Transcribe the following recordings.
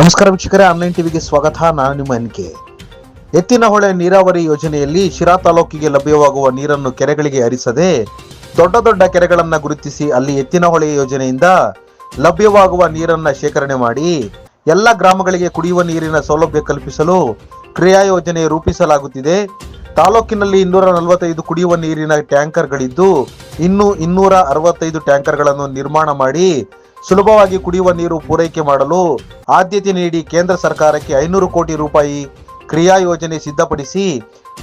ನಮಸ್ಕಾರ ವೀಕ್ಷಕರೇ, ಆನ್ಲೈನ್ ಟಿವಿಗೆ ಸ್ವಾಗತ. ನಾನು ನಿಮ್ಮ ಎನ್ ಕೆ. ಎತ್ತಿನಹೊಳೆ ನೀರಾವರಿ ಯೋಜನೆಯಲ್ಲಿ ಶಿರಾ ತಾಲೂಕಿಗೆ ಲಭ್ಯವಾಗುವ ನೀರನ್ನು ಕೆರೆಗಳಿಗೆ ಹರಿಸದೆ ದೊಡ್ಡ ದೊಡ್ಡ ಕೆರೆಗಳನ್ನು ಗುರುತಿಸಿ ಅಲ್ಲಿ ಎತ್ತಿನಹೊಳೆ ಯೋಜನೆಯಿಂದ ಲಭ್ಯವಾಗುವ ನೀರನ್ನು ಶೇಖರಣೆ ಮಾಡಿ ಎಲ್ಲ ಗ್ರಾಮಗಳಿಗೆ ಕುಡಿಯುವ ನೀರಿನ ಸೌಲಭ್ಯ ಕಲ್ಪಿಸಲು ಕ್ರಿಯಾ ಯೋಜನೆ ರೂಪಿಸಲಾಗುತ್ತಿದೆ. ತಾಲೂಕಿನಲ್ಲಿ ಇನ್ನೂರ ನಲವತ್ತೈದು ಕುಡಿಯುವ ನೀರಿನ ಟ್ಯಾಂಕರ್ಗಳಿದ್ದು, ಇನ್ನೂ ಇನ್ನೂರ ಅರವತ್ತೈದು ಟ್ಯಾಂಕರ್ಗಳನ್ನು ನಿರ್ಮಾಣ ಮಾಡಿ ಸುಲಭವಾಗಿ ಕುಡಿಯುವ ನೀರು ಪೂರೈಕೆ ಮಾಡಲು ಆದ್ಯತೆ ನೀಡಿ ಕೇಂದ್ರ ಸರ್ಕಾರಕ್ಕೆ ಐನೂರು ಕೋಟಿ ರೂಪಾಯಿ ಕ್ರಿಯಾ ಯೋಜನೆ ಸಿದ್ಧಪಡಿಸಿ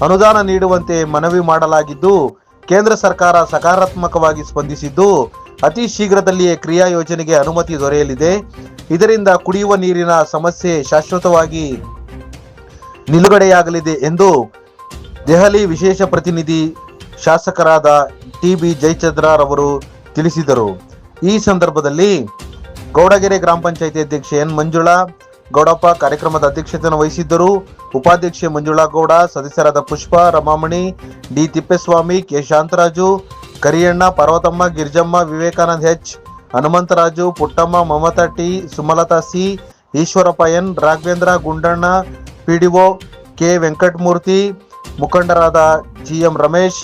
ಅನುದಾನ ನೀಡುವಂತೆ ಮನವಿ ಮಾಡಲಾಗಿದ್ದು, ಕೇಂದ್ರ ಸರ್ಕಾರ ಸಕಾರಾತ್ಮಕವಾಗಿ ಸ್ಪಂದಿಸಿದ್ದು, ಅತಿ ಶೀಘ್ರದಲ್ಲಿಯೇ ಕ್ರಿಯಾ ಯೋಜನೆಗೆ ಅನುಮತಿ ದೊರೆಯಲಿದೆ. ಇದರಿಂದ ಕುಡಿಯುವ ನೀರಿನ ಸಮಸ್ಯೆ ಶಾಶ್ವತವಾಗಿ ನಿಲುಗಡೆಯಾಗಲಿದೆ ಎಂದು ದೆಹಲಿ ವಿಶೇಷ ಪ್ರತಿನಿಧಿ ಶಾಸಕರಾದ ಟಿ ಬಿ ಜಯಚಂದ್ರರವರು ತಿಳಿಸಿದರು. ಈ ಸಂದರ್ಭದಲ್ಲಿ ಗೌಡಗೆರೆ ಗ್ರಾಮ ಪಂಚಾಯತಿ ಅಧ್ಯಕ್ಷೆ ಎನ್ ಮಂಜುಳಾ, ಗೌಡಪ್ಪ ಕಾರ್ಯಕ್ರಮದ ಅಧ್ಯಕ್ಷತೆಯನ್ನು ವಹಿಸಿದ್ದರು. ಉಪಾಧ್ಯಕ್ಷೆ ಮಂಜುಳಾ ಗೌಡ, ಸದಸ್ಯರಾದ Pushpa, Ramamani, D Thippeswamy, K Shantharaju, Kariyanna, Parvathamma, Girijamma, Vivekanand H, Hanumantharaju, Puttamma, Mamatha T, Sumalatha C, Eshwarappa N, Raghavendra Gundanna, PDO K Venkatamurthy, ಮುಖಂಡರಾದ ಜಿ ಎಂ ರಮೇಶ್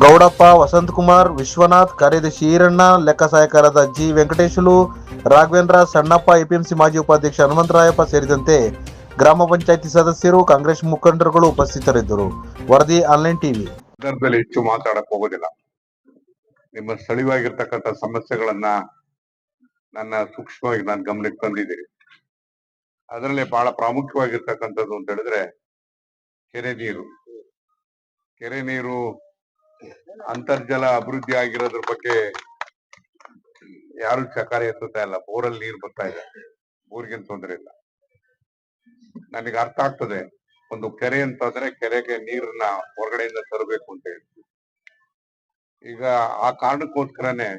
ಗೌಡಪ್ಪ, ವಸಂತಕುಮಾರ್, ವಿಶ್ವನಾಥ್ ಕಾರ್ಯದರ್ಶಿ ಈರಣ್ಣ ಲೆಕ್ಕ ಸಹಾಯಕರಾದ ಜಿ. ವೆಂಕಟೇಶಲು, ರಾಘವೇಂದ್ರ, ಸಣ್ಣಪ್ಪ, ಎಪಿಎಂಸಿ ಮಾಜಿ ಉಪಾಧ್ಯಕ್ಷ ಹನುಮಂತರಾಯಪ್ಪ ಸೇರಿದಂತೆ ಗ್ರಾಮ ಪಂಚಾಯತಿ ಸದಸ್ಯರು, ಕಾಂಗ್ರೆಸ್ ಮುಖಂಡರುಗಳು ಉಪಸ್ಥಿತರಿದ್ದರು. ವರದಿ ಆನ್ಲೈನ್ ಟಿವಿ. ಹೆಚ್ಚು ಮಾತಾಡಕ್ ಹೋಗೋದಿಲ್ಲ. ನಿಮ್ಮ ಸ್ಥಳೀಯವಾಗಿರ್ತಕ್ಕಂಥ ಸಮಸ್ಯೆಗಳನ್ನ ನನ್ನ ಸೂಕ್ಷ್ಮವಾಗಿ ನಾನು ಗಮನಕ್ಕೆ ತಂದಿದ್ದೀನಿ. ಅದರಲ್ಲಿ ಬಹಳ ಪ್ರಾಮುಖ್ಯವಾಗಿರ್ತಕ್ಕಂಥದ್ದು ಅಂತ ಹೇಳಿದ್ರೆ, ಕೆರೆ ನೀರು. ಕೆರೆ ನೀರು ಅಂತರ್ಜಲ ಅಭಿವೃದ್ಧಿ ಆಗಿರೋದ್ರ ಬಗ್ಗೆ ಯಾರು ಚಕಾರ ಎತ್ತುತ್ತಾ ಇಲ್ಲ. ಬೋರಲ್ಲಿ ನೀರು ಬರ್ತಾ ಇದೆ. ಊರಿಗೇನು ತೊಂದರೆ ಇಲ್ಲ. ನನಗೆ ಅರ್ಥ ಆಗ್ತದೆ. ಒಂದು ಕೆರೆ ಅಂತಂದ್ರೆ ಕೆರೆಗೆ ನೀರನ್ನ ಹೊರಗಡೆಯಿಂದ ತರಬೇಕು ಅಂತ ಹೇಳ್ತೀವಿ ಈಗ ಆ ಕಾರಣಕ್ಕೋಸ್ಕರನೇ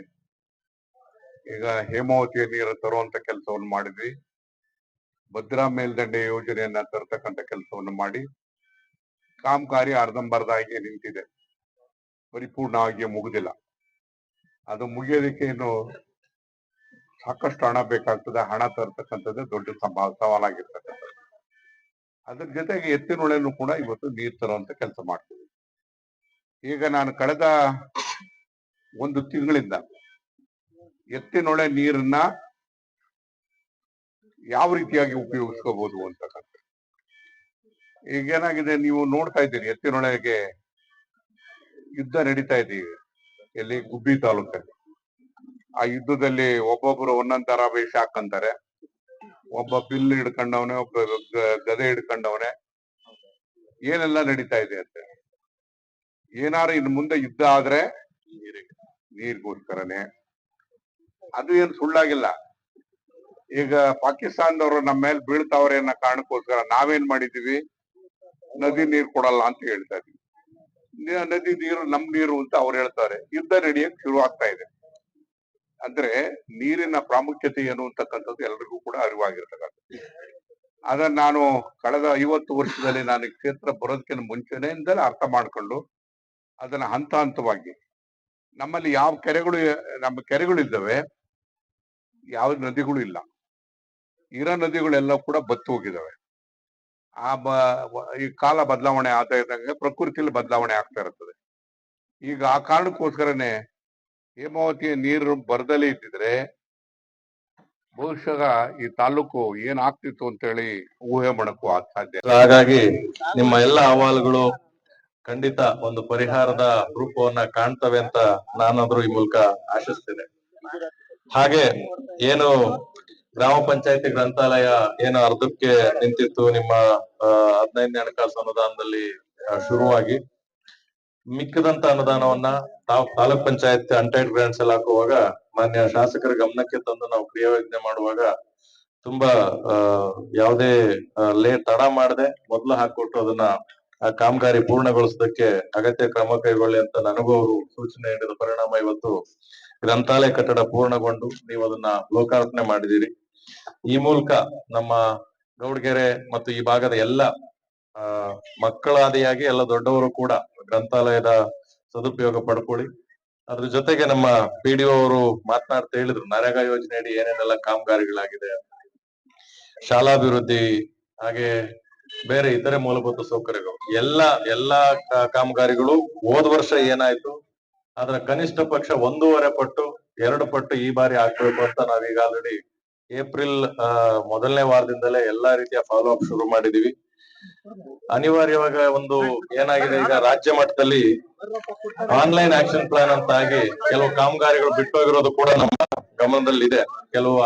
ಈಗ ಹೇಮಾವತಿಯ ನೀರು ತರುವಂತ ಕೆಲಸವನ್ನು ಮಾಡಿದ್ವಿ. ಭದ್ರಾ ಮೇಲ್ದಂಡೆ ಯೋಜನೆಯನ್ನ ತರತಕ್ಕಂತ ಕೆಲಸವನ್ನು ಮಾಡಿ, ಕಾಮಗಾರಿ ಅರ್ಧಂಬರ್ಧ ಆಗಿ ನಿಂತಿದೆ. ಪರಿಪೂರ್ಣವಾಗಿ ಮುಗುದಿಲ್ಲ. ಅದು ಮುಗಿಯೋದಕ್ಕೆ ಇನ್ನು ಸಾಕಷ್ಟು ಹಣ ಬೇಕಾಗ್ತದೆ. ಹಣ ತರ್ತಕ್ಕಂಥದ್ದು ದೊಡ್ಡ ಸಮ ಸವಾಲಾಗಿರ್ತಕ್ಕಂಥದ್ದು ಅದ್ರ ಜೊತೆಗೆ ಎತ್ತಿನೊಳೆನೂ ಕೂಡ ಇವತ್ತು ನೀರು ತರುವಂತ ಕೆಲಸ ಮಾಡ್ತೀವಿ. ಈಗ ನಾನು ಕಳೆದ ಒಂದು ತಿಂಗಳಿಂದ ಎತ್ತಿನೊಳೆ ನೀರನ್ನ ಯಾವ ರೀತಿಯಾಗಿ ಉಪಯೋಗಿಸ್ಕೋಬಹುದು ಅಂತಕ್ಕಂಥ ಈಗ ಏನಾಗಿದೆ, ನೀವು ನೋಡ್ತಾ ಇದ್ದೀರಿ ಎತ್ತಿನೊಳೆಗೆ ಯುದ್ಧ ನಡೀತಾ ಇದೆ ಇಲ್ಲಿ ಗುಬ್ಬಿ ತಾಲೂಕಲ್ಲಿ. ಆ ಯುದ್ಧದಲ್ಲಿ ಒಬ್ಬೊಬ್ರು ಒಂದೊಂದ್ ತರ ವೇಷ ಹಾಕಂತಾರೆ. ಒಬ್ಬ ಬಿಲ್ ಹಿಡ್ಕೊಂಡವನೆ, ಒಬ್ಬ ಗದೆ ಹಿಡ್ಕೊಂಡವನೆ. ಏನೆಲ್ಲ ನಡೀತಾ ಇದೆ ಅಂತ ಏನಾರು ಇನ್ ಮುಂದೆ ಯುದ್ಧ ಆದ್ರೆ ನೀರಿಗೋಸ್ಕರನೇ. ಅದು ಏನು ಸುಳ್ಳಾಗಿಲ್ಲ. ಈಗ ಪಾಕಿಸ್ತಾನದವರು ನಮ್ಮ ಮೇಲೆ ಬೀಳ್ತಾವ್ರೆ ಅನ್ನೋ ಕಾರಣಕ್ಕೋಸ್ಕರ ನಾವೇನ್ ಮಾಡಿದೀವಿ ನದಿ ನೀರ್ ಕೊಡಲ್ಲ ಅಂತ ಹೇಳ್ತಾ ಇದೀವಿ ನದಿ ನೀರು ನಮ್ ನೀರು ಅಂತ ಅವ್ರು ಹೇಳ್ತಾರೆ. ಯುದ್ಧ ನಡೆಯಕ್ ಶುರು ಆಗ್ತಾ ಇದೆ. ಅಂದ್ರೆ ನೀರಿನ ಪ್ರಾಮುಖ್ಯತೆ ಏನು ಅಂತಕ್ಕಂಥದ್ದು ಎಲ್ರಿಗೂ ಕೂಡ ಅರಿವಾಗಿರ್ತಕ್ಕಂಥದ್ದು. ಅದನ್ನ ನಾನು ಕಳೆದ ಐವತ್ತು ವರ್ಷದಲ್ಲಿ ನಾನು ಕ್ಷೇತ್ರ ಬರೋದಕ್ಕಿಂತ ಮುಂಚೆನೆಯಿಂದಲೇ ಅರ್ಥ ಮಾಡ್ಕೊಂಡು ಅದನ್ನ ಹಂತ ಹಂತವಾಗಿ ನಮ್ಮಲ್ಲಿ ಯಾವ ಕೆರೆಗಳು, ನಮ್ಮ ಕೆರೆಗಳು ಇದ್ದಾವೆ ಯಾವ ನದಿಗಳು ಇಲ್ಲ. ಇರೋ ನದಿಗಳೆಲ್ಲ ಕೂಡ ಬತ್ತು ಹೋಗಿದಾವೆ ಆ ಬ ಈ ಕಾಲ ಬದಲಾವಣೆ ಆಗ್ತಾ ಇದ್ದಂಗೆ ಪ್ರಕೃತಿಯಲ್ಲಿ ಬದಲಾವಣೆ ಆಗ್ತಾ ಇರ್ತದೆ ಈಗ ಆ ಕಾರಣಕ್ಕೋಸ್ಕರನೇ ಹೇಮಾವತಿಯ ನೀರು ಬರದಲ್ಲಿ ಇದ್ದಿದ್ರೆ ಬಹುಶಃ ಈ ತಾಲೂಕು ಏನ್ ಆಗ್ತಿತ್ತು ಅಂತ ಹೇಳಿ ಊಹೆ ಮಾಡಕ್ಕೂ ಸಾಧ್ಯ. ಹಾಗಾಗಿ ನಿಮ್ಮ ಎಲ್ಲ ಅಹವಾಲುಗಳು ಖಂಡಿತ ಒಂದು ಪರಿಹಾರದ ರೂಪವನ್ನ ಕಾಣ್ತವೆ ಅಂತ ನಾನಾದ್ರೂ ಈ ಮೂಲಕ ಆಶಿಸ್ತೇನೆ ಹಾಗೆ ಏನು ಗ್ರಾಮ ಪಂಚಾಯತಿ ಗ್ರಂಥಾಲಯ ಏನು ಅರ್ಧಕ್ಕೆ ನಿಂತಿತ್ತು ನಿಮ್ಮ ಹದಿನೈದನೇ ಹಣಕಾಸು ಅನುದಾನದಲ್ಲಿ ಶುರುವಾಗಿ. ಮಿಕ್ಕದಂತ ಅನುದಾನವನ್ನ ತಾವು, ತಾಲೂಕ್ ಪಂಚಾಯತ್ ಅಂಟೈಡ್ ಗ್ರಾಂಟ್ಸ್ ಎಲ್ಲ ಹಾಕುವಾಗ ಮಾನ್ಯ ಶಾಸಕರ ಗಮನಕ್ಕೆ ತಂದು ನಾವು ಕ್ರಿಯಾಯೋಜನೆ ಮಾಡುವಾಗ ತುಂಬಾ ಯಾವುದೇ ಲೇ, ತಡ ಮಾಡದೆ ಮೊದಲು ಹಾಕೊಟ್ಟು ಅದನ್ನ, ಆ, ಕಾಮಗಾರಿ ಪೂರ್ಣಗೊಳಿಸೋದಕ್ಕೆ ಅಗತ್ಯ ಕ್ರಮ ಕೈಗೊಳ್ಳಿ ಅಂತ ನನಗೂ ಅವರು ಸೂಚನೆ ನೀಡಿದ ಪರಿಣಾಮ ಇವತ್ತು ಗ್ರಂಥಾಲಯ ಕಟ್ಟಡ ಪೂರ್ಣಗೊಂಡು ನೀವು ಅದನ್ನ ಲೋಕಾರ್ಪಣೆ ಮಾಡಿದಿರಿ ಈ ಮೂಲಕ ನಮ್ಮ ಗೌಡ್ಗೆರೆ ಮತ್ತು ಈ ಭಾಗದ ಎಲ್ಲ, ಆ, ಮಕ್ಕಳಾದಿಯಾಗಿ ಎಲ್ಲ ದೊಡ್ಡವರು ಕೂಡ ಗ್ರಂಥಾಲಯದ ಸದುಪಯೋಗ ಪಡ್ಕೊಳ್ಳಿ. ಅದ್ರ ಜೊತೆಗೆ ನಮ್ಮ ಪಿ ಡಿ ಅವರು ಮಾತನಾಡ್ತಾ ಹೇಳಿದ್ರು, ನರೇಗಾ ಯೋಜನೆಯಡಿ ಏನೇನೆಲ್ಲ ಕಾಮಗಾರಿಗಳಾಗಿದೆ ಶಾಲಾಭಿವೃದ್ಧಿ, ಹಾಗೆ ಬೇರೆ ಇತರೆ ಮೂಲಭೂತ ಸೌಕರ್ಯಗಳು. ಎಲ್ಲ, ಎಲ್ಲಾ ಕಾಮಗಾರಿಗಳು ಹೋದ ವರ್ಷ ಏನಾಯ್ತು? ಅದರ ಕನಿಷ್ಠ ಪಕ್ಷ ಒಂದೂವರೆ ಪಟ್ಟು, ಎರಡು ಪಟ್ಟು ಈ ಬಾರಿ ಆಗ್ಬೇಕು ಅಂತ ನಾವೀಗ ಆಲ್ರೆಡಿ ಏಪ್ರಿಲ್ ಮೊದಲನೇ ವಾರದಿಂದಲೇ ಎಲ್ಲಾ ರೀತಿಯ ಫಾಲೋ ಅಪ್ ಶುರು ಮಾಡಿದೀವಿ. ಅನಿವಾರ್ಯವಾಗ ಒಂದು ಏನಾಗಿದೆ, ಈಗ ರಾಜ್ಯ ಮಟ್ಟದಲ್ಲಿ ಆನ್ಲೈನ್ ಆಕ್ಷನ್ ಪ್ಲಾನ್ ಅಂತ ಆಗಿ ಕೆಲವು ಕಾಮಗಾರಿಗಳು ಬಿಟ್ಟೋಗಿರೋದು ಕೂಡ ನಮ್ಮ ಗಮನದಲ್ಲಿದೆ. ಕೆಲವು